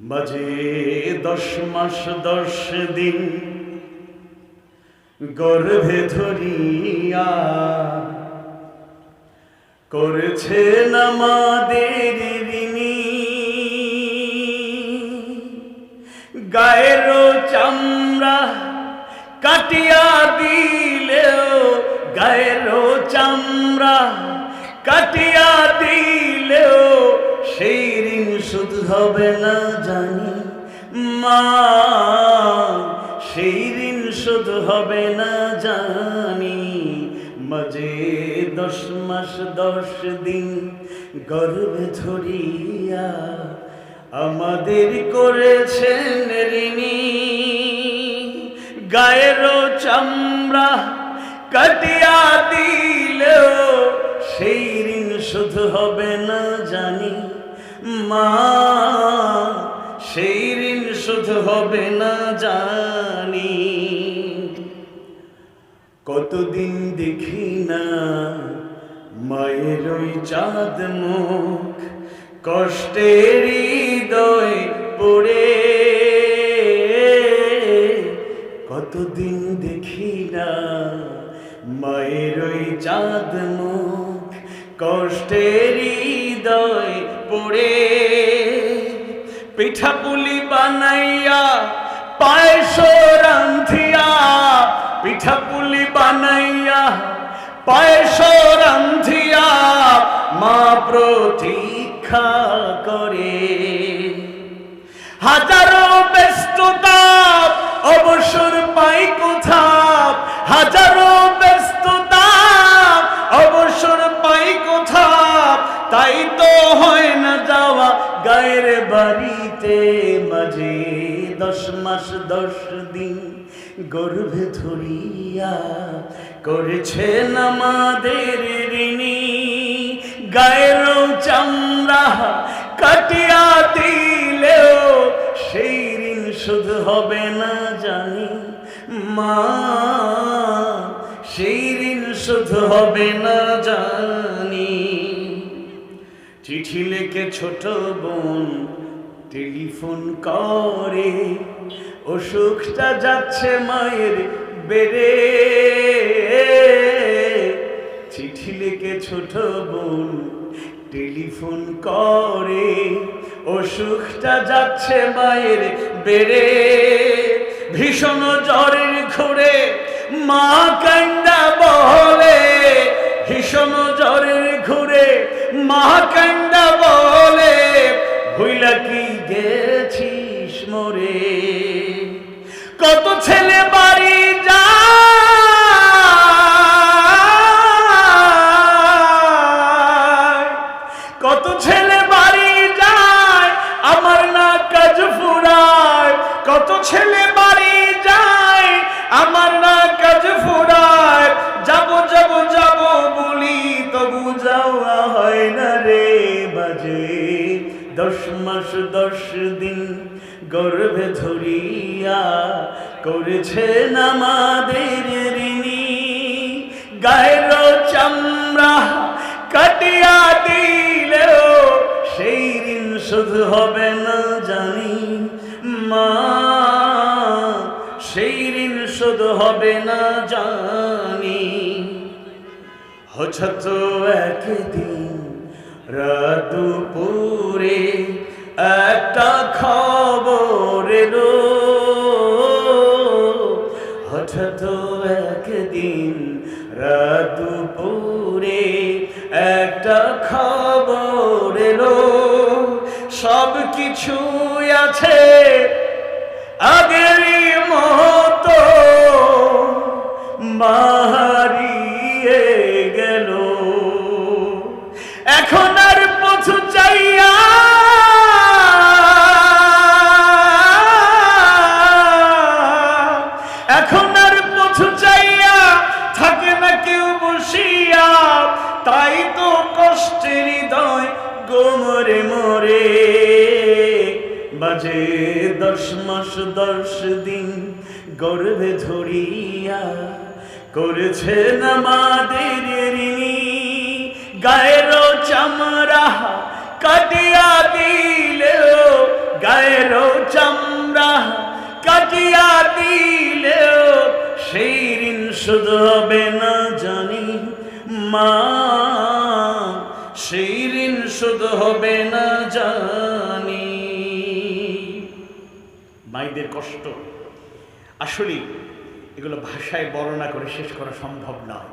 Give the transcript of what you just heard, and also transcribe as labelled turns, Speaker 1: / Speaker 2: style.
Speaker 1: বাজে দশ মাস, দশ দিন। গর্ভে ধরিয়া করেছে আমাদের ঋণী গায়ের চামড়া কাটিয়া দিলেও, গায়ের চামড়া কাটিয়া দিলেও সেই ঋণ শুধু হবে না জানি। মা, সেই ঋণ শুধু হবে না জানি। মাঝে দশ মাস, দশ দিন গর্ভে ধরিয়া আমাদের করেছেন ঋণী। গায়ের চামড়া কাটিয়া দিলেও সেই ঋণ শুধু হবে না জানি। মা, সেই ঋণ শুধু হবে না জানি। কতদিন দেখি না মায়ের ওই চাঁদ মুখ, কষ্টের হৃদয় পড়ে। কতদিন দেখি না মায়ের ওই চাঁদ মুখ, কষ্টের হৃদয় পড়ে। পিঠা পুলি বানাইয়া পায়েস রান্ধিয়া পিঠা পুলি বানাইয়া পায়েস রান্ধিয়া, মা প্রতীক্ষা করে। হাজারো ব্যস্ততা, অবসর পাই কোথাও হাজারো তো হয় না যাওয়া, গায়ের বাড়িতে মাঝে দশ মাস, দশ দিন গর্ভে ধরিয়া করেছেন আমাদের ঋণী। গায়ের চামড়া কাটিয়া দিলেও সেই ঋণ শুধু হবে না জানি। মা, সেই ঋণ শুধু হবে না জানি। চিঠি লেখে ছোট বোন টেলিফোন করে, অসুখটা যাচ্ছে মায়ের বেড়ে। চিঠি লেখে ছোট বোন টেলিফোন করে, অসুখটা যাচ্ছে মায়ের বেড়ে। ভীষণ জ্বরের ঘুরে মা কান্দা মা বলে, ভুইলা কি গেছিস মরে? কত ছেলে বাড়ি কত ছেলে বাড়ি যায়, আমার না কাজ কত ছেলে বাড়ি যায়, আমার না কাজ ফুরায়। দশ দিন গর্ভে ধরিয়া করেছেন আমাদের ঋণী। গায়ের চামড়া কাটিয়া দিলেও সেই ঋণ শুধু হবে না জানি। মা, সেই ঋণ শুধু হবে না জানি। হঠাৎ একদিন রাত দুপুরে একটা খবর এলো। হঠাৎ একদিন রাত দুপুরে একটা খবর এলো। সব কিছু আছে আগেরই মতো। মারিয়ে মরে বাজে দশ মাস, দশ দিন গর্ভে ধরিয়া করেছেন আমাদের ঋণী। গায়ের চামড়া কাটিয়া দিলেও, গায়ের আমরা কাটিয়া দিলেও সেই ঋণ শোধ হবে না জানি মা। সেই ঋণ শোধ হবে না জানি। মায়েদের কষ্ট। আসলে এগুলো ভাষায় বর্ণনা করে শেষ করা সম্ভব নয়।